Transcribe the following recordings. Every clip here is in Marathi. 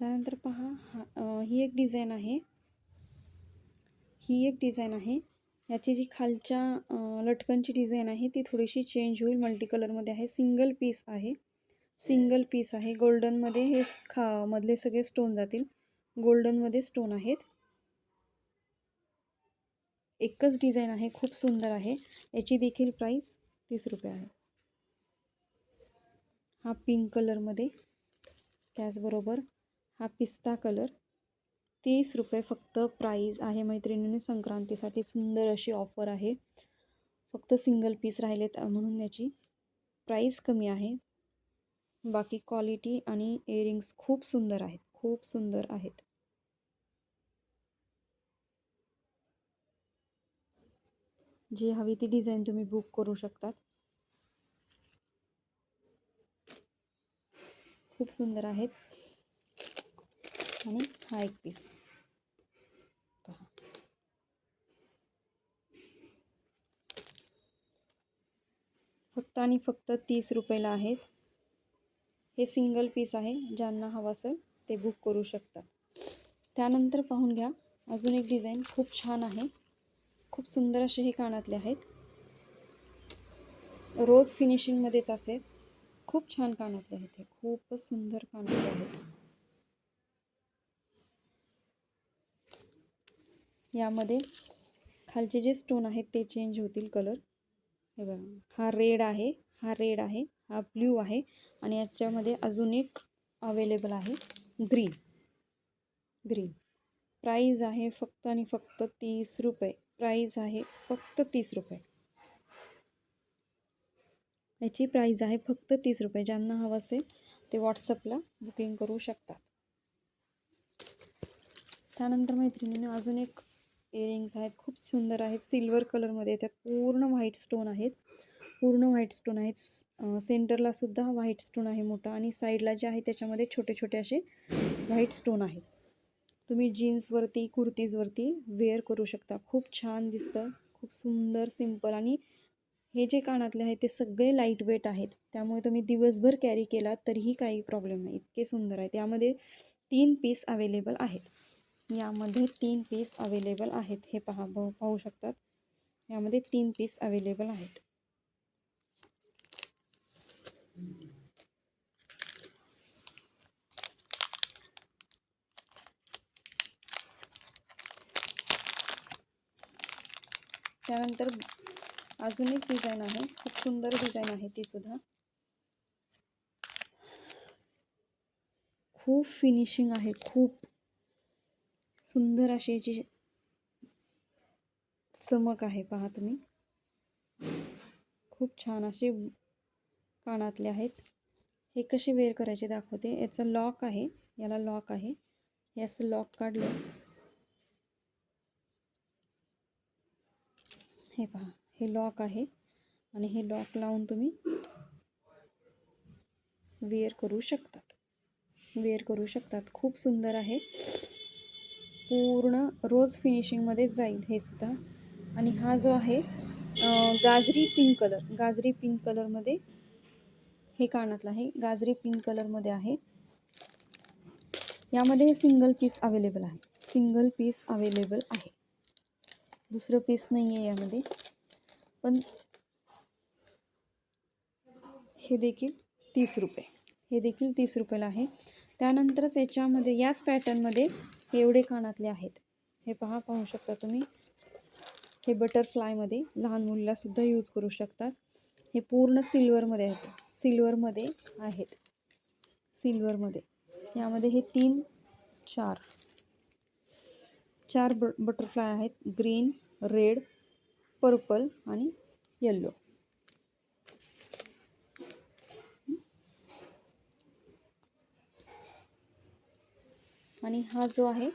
त्यानंतर पहा हा ही एक डिझाईन आहे. ही एक डिझाईन आहे. याची जी खालच्या लटकनची डिझाईन आहे ती थोडीशी चेंज होईल. मल्टी कलरमध्ये आहे. सिंगल पीस आहे. सिंगल पीस आहे. गोल्डनमध्ये हे खा मधले सगळे स्टोन जातील. गोल्डनमध्ये स्टोन आहेत. एकच डिझाईन आहे. खूप सुंदर आहे. याची देखील प्राईस तीस रुपये आहे. हा पिंक कलरमध्ये त्याचबरोबर हा पिस्ता कलर तीस रुपये फक्त प्राईज आहे मैत्रिणींनी संक्रांतीसाठी सुंदर अशी ऑफर आहे. फक्त सिंगल पीस राहिलेत म्हणून याची प्राईस कमी आहे. बाकी क्वालिटी आणि इयरिंग्स खूप सुंदर आहेत खूप सुंदर आहेत. जी हवी ती डिझाईन तुम्ही बुक करू शकतात. खूप सुंदर आहेत. आणि हा एक पीस पहा फक्त आणि फक्त तीस रुपयाला आहेत. हे सिंगल पीस आहे ज्यांना हवं असेल ते बुक करू शकतात त्यानंतर पाहून घ्या अजून एक डिझाईन खूप छान आहे. खूप सुंदर असे हे कानातले आहेत. रोज फिनिशिंगमध्येच असेल खूप छान कानातले आहेत हे. खूपच सुंदर कानातले आहेत. यामध्ये खालचे जे स्टोन आहेत ते चेंज होतील कलर हे बघा हा रेड आहे हा रेड आहे हा ब्ल्यू आहे आणि याच्यामध्ये अजून एक अवेलेबल आहे ग्रीन ग्रीन प्राईज आहे फक्त आणि फक्त तीस रुपये. प्राईज आहे फक्त तीस रुपये. याची प्राईज आहे फक्त तीस रुपये. ज्यांना हवं असेल ते व्हॉट्सअपला बुकिंग करू शकतात. त्यानंतर मैत्रिणीने अजून एक इयरिंग्स आहेत खूप सुंदर आहेत. सिल्वर कलरमध्ये त्यात पूर्ण व्हाईट स्टोन आहेत. पूर्ण व्हाईट स्टोन आहेत. सेंटरला सुद्धा व्हाईट स्टोन आहे मोठा आणि साईडला जे आहे त्याच्यामध्ये छोटे छोटे असे व्हाईट स्टोन आहेत. तुम्ही जीन्सवरती कुर्तीजवरती वेअर करू शकता. खूप छान दिसतं. खूप सुंदर सिंपल आणि हे जे कानातले आहेत ते सगळे लाइट वेट आहेत. त्यामुळे तुम्ही दिवसभर कॅरी केलात तरीही काही प्रॉब्लेम नाही. इतके सुंदर आहेत. यामध्ये तीन पीस अवेलेबल आहेत. यामध्ये तीन पीस अवेलेबल आहेत. हे पहा ब- पाहू शकतात. यामध्ये तीन पीस अवेलेबल आहेत. त्यानंतर अजून एक डिझाईन आहे. खूप सुंदर डिझाईन आहे ती सुद्धा. खूप फिनिशिंग आहे. खूप सुंदर अशी याची चमक आहे पहा तुम्ही. खूप छान असे कानातले आहेत. हे कसे वेअर करायचे दाखवते. याचं लॉक आहे. याला लॉक आहे. हे असं लॉक काढलं. हे पहा. हे लॉक आहे. आणि हे लॉक लावून तुम्ही वेअर करू शकतात. वेअर करू शकतात. खूप सुंदर आहे. पूर्ण रोज फिनिशिंगमध्ये जाईल हे सुद्धा. आणि हा जो आहे गाजरी पिंक कलर गाजरी पिंक कलरमध्ये हे कानातलं आहे. गाजरी पिंक कलरमध्ये आहे. यामध्ये सिंगल पीस अवेलेबल आहे. सिंगल पीस अवेलेबल आहे. दुसरं पीस नाही आहे यामध्ये. पण हे देखील तीस रुपये. हे देखील तीस रुपयाला आहे. त्यानंतरच याच्यामध्ये याच पॅटर्नमध्ये एवढे कानातले आहेत. हे पहा पाहू शकता तुम्ही. हे बटरफ्लायमध्ये लहान मुलीलासुद्धा यूज करू शकतात. हे पूर्ण सिल्वरमध्ये आहेत. सिल्वरमध्ये आहेत. सिल्वरमध्ये. यामध्ये हे तीन चार चार ब बटरफ्लाय आहेत. ग्रीन रेड पर्पल आणि येल्लो. आणि हा जो आहे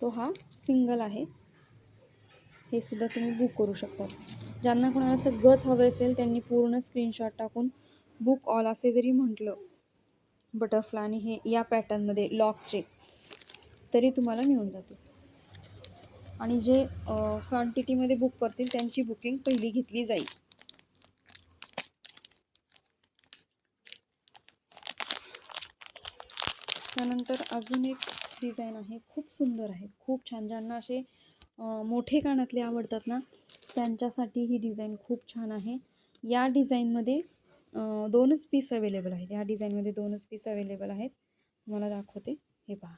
तो हा सिंगल आहे. हे सुद्धा तुम्ही बुक करू शकता. ज्यांना कोणाला सगळंच हवे असेल त्यांनी पूर्ण स्क्रीनशॉट टाकून बुक ऑल असे जरी म्हटलं बटरफ्लाय आणि हे या पॅटर्नमध्ये लॉकचे तरी तुम्हाला मिळून जातील. आणि जे क्वांटिटीमध्ये बुक करतील त्यांची बुकिंग पहिली घेतली जाईल. त्यानंतर अजून एक डिझाईन आहे. खूप सुंदर आहे. खूप छान. ज्यांना असे मोठे कानातले आवडतात ना त्यांच्यासाठी ही डिझाईन खूप छान आहे. या डिझाईनमध्ये दोनच पीस अवेलेबल आहेत. या डिझाईनमध्ये दोनच पीस अवेलेबल आहेत. तुम्हाला दाखवते. हे पहा.